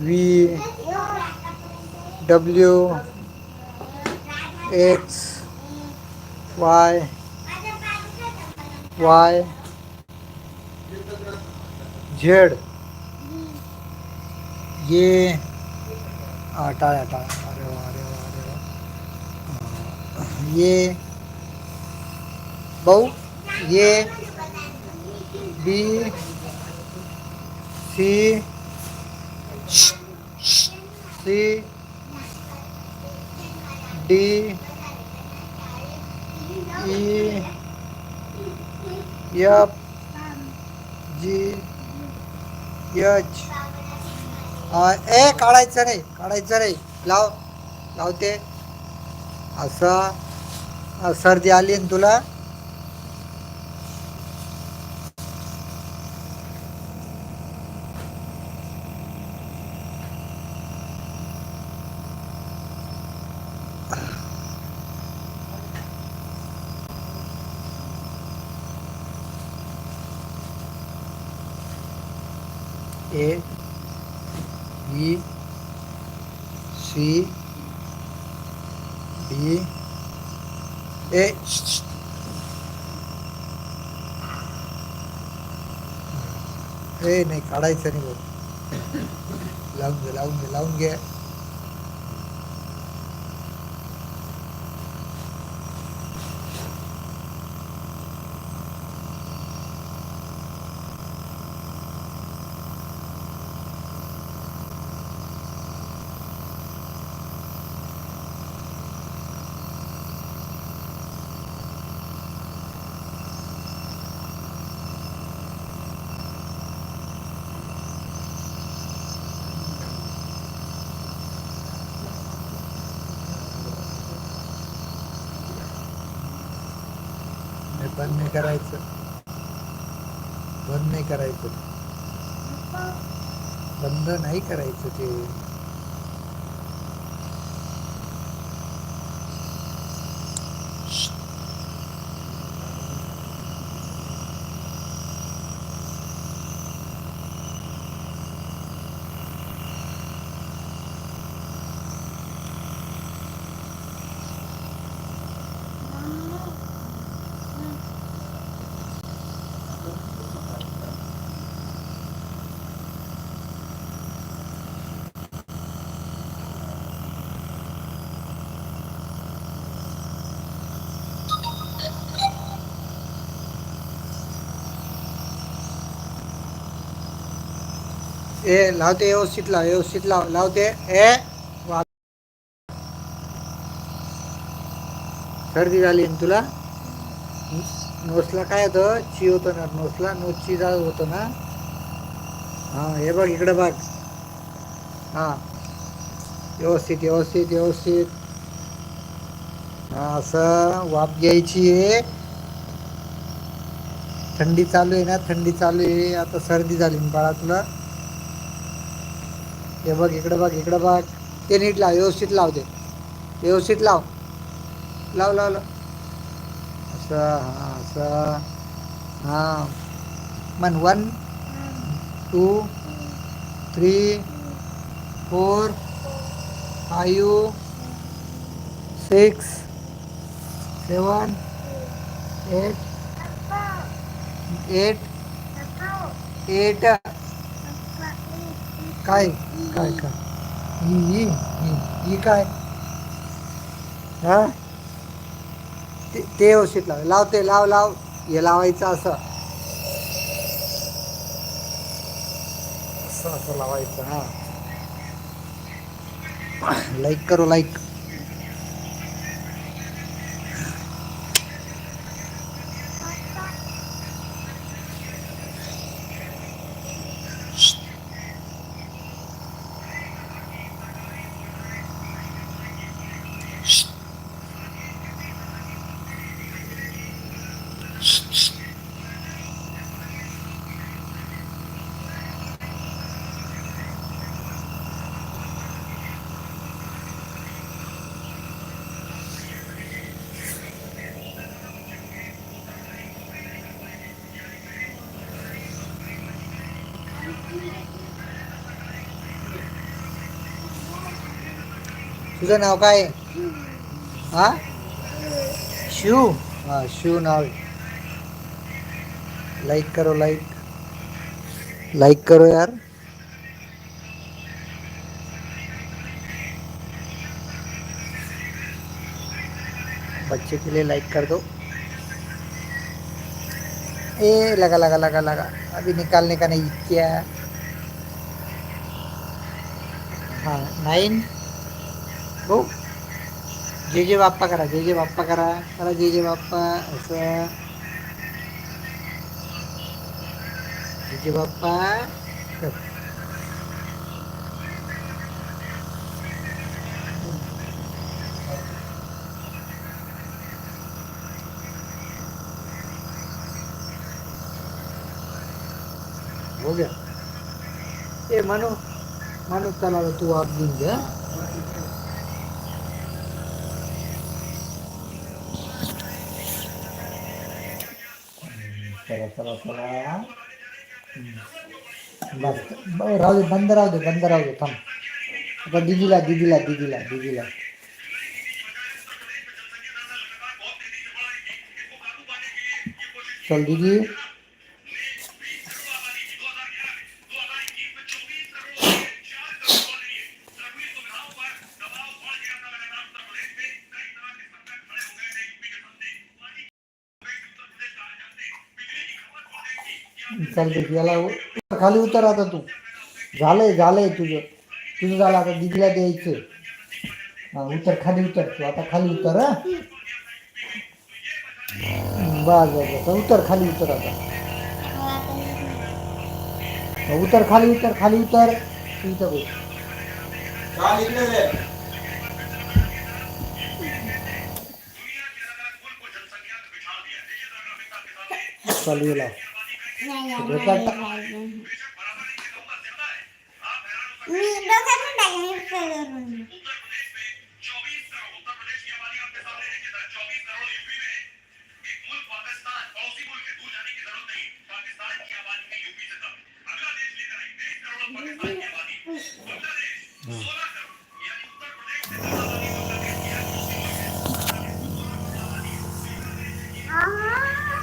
V, W, X, Y Y, Z. ये आटा आटा अरे अरे अरे हाँ। ये बहु, ये B, C C D E F G H. A काढायचं नाही काढायचं नाही. लाव लावते. असं सर्दी आली ना तुला? A B C D A ए नाही काढायचं नाही बघ लावून घे लावून घे लावून घ्या नाही बंद नाही करायचं. बंद नाही करायचं. बंद नाही करायचं ते. ए लावते व्यवस्थित लाव व्यवस्थित लाव लावते. ए वा. सर्दी झाली ना तुला? नोसला काय होतं? ची होतं ना नोसला. नोसची जा होतं ना? हां हे बघ इकडं बघ. हां. व्यवस्थित व्यवस्थित व्यवस्थित. असं वाफ घ्यायची आहे. थंडी चालू आहे ना? थंडी चालू आहे. आता सर्दी झाली ना बाळा तुला? हे बघ इकडं बघ इकडं बघ. ते नीट लाव व्यवस्थित लाव ते. व्यवस्थित लाव. लाव लाव लाव. असं हां असं. हां. मन one two three four five six seven eight eight eight. काय? काय काय ही ही ही काय? हा? ते ते व्यवस्थित लाव. लाव ते लाव लाव. हे लावायचं असं. असं असं लावायचं हा. लाईक करू लाईक. तुझं नाव काय? आहे हा? शिव? हा शिव नाव. लाईक लाइक करो लाइक लाइक करो यार. बच्चे के लिए लाइक कर दो. ए लगा लगा लगा लगा. अभी निकालने का नहीं क्या हाँ. नाइन हो. जे जे बाप्पा करा जे जे बाप्पा करा करा जे जे बाप्पा असं. जे जे बाप्पा. कर. हो गया. ए मानो मानो चला तू आप दिन घ्या चला चला चला बस राहू दे बंद राहू दे बंद राहू दे थांब. आता दिदीला दिदीला दिदीला दिदीला. चल दीदी. चालते याला खाली उतर आता तू. झालंय झालंय तुझं. तुझं झालं आता दिदीला द्यायचं. हा उतर खाली उतर. तू आता खाली उतर हा. बस बस उतर खाली उतर आता. उतर खाली उतर खाली उतर. तू इथं बस.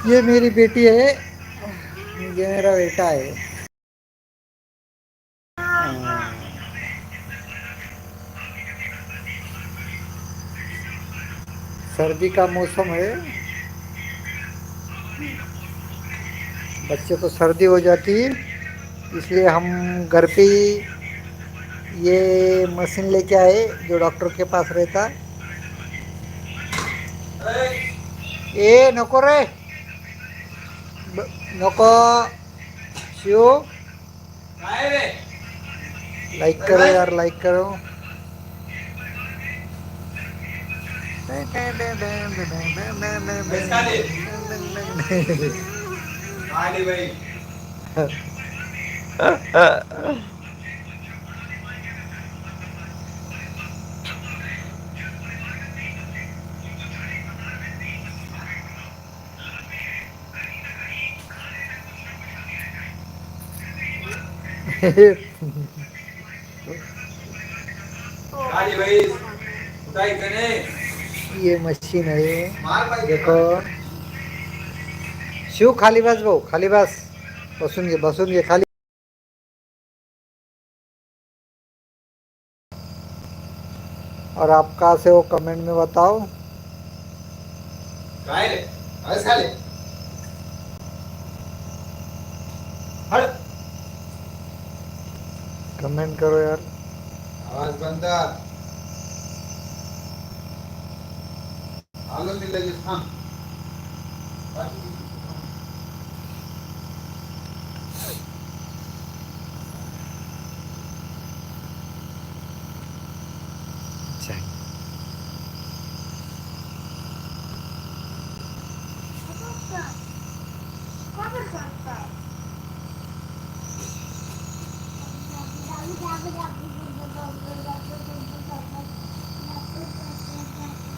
ये मेरी बेटी है। ये मेरा बेटा है। हाँ। सर्दी का मौसम है। बच्चे को सर्दी हो जाती है इसलिए हम घर पे ये मशीन लेके आए जो डॉक्टर के पास रहता। ए, नको रे नको. शिव. काय रे लाइक करो यार लाइक करो. आली ये मशीन है। देखो। शिव खाली बस भाऊ खाली बस। बसून घे बसून घे खाली। और आप कहाँ से हो कमेंट में बताओ। कमेंट करो यार। आवाज बंद आलो मी लगेच थांब।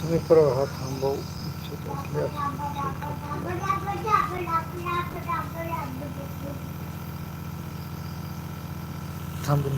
तुम्ही परवा हा थांबवू. इच्छित असल्यास थांबून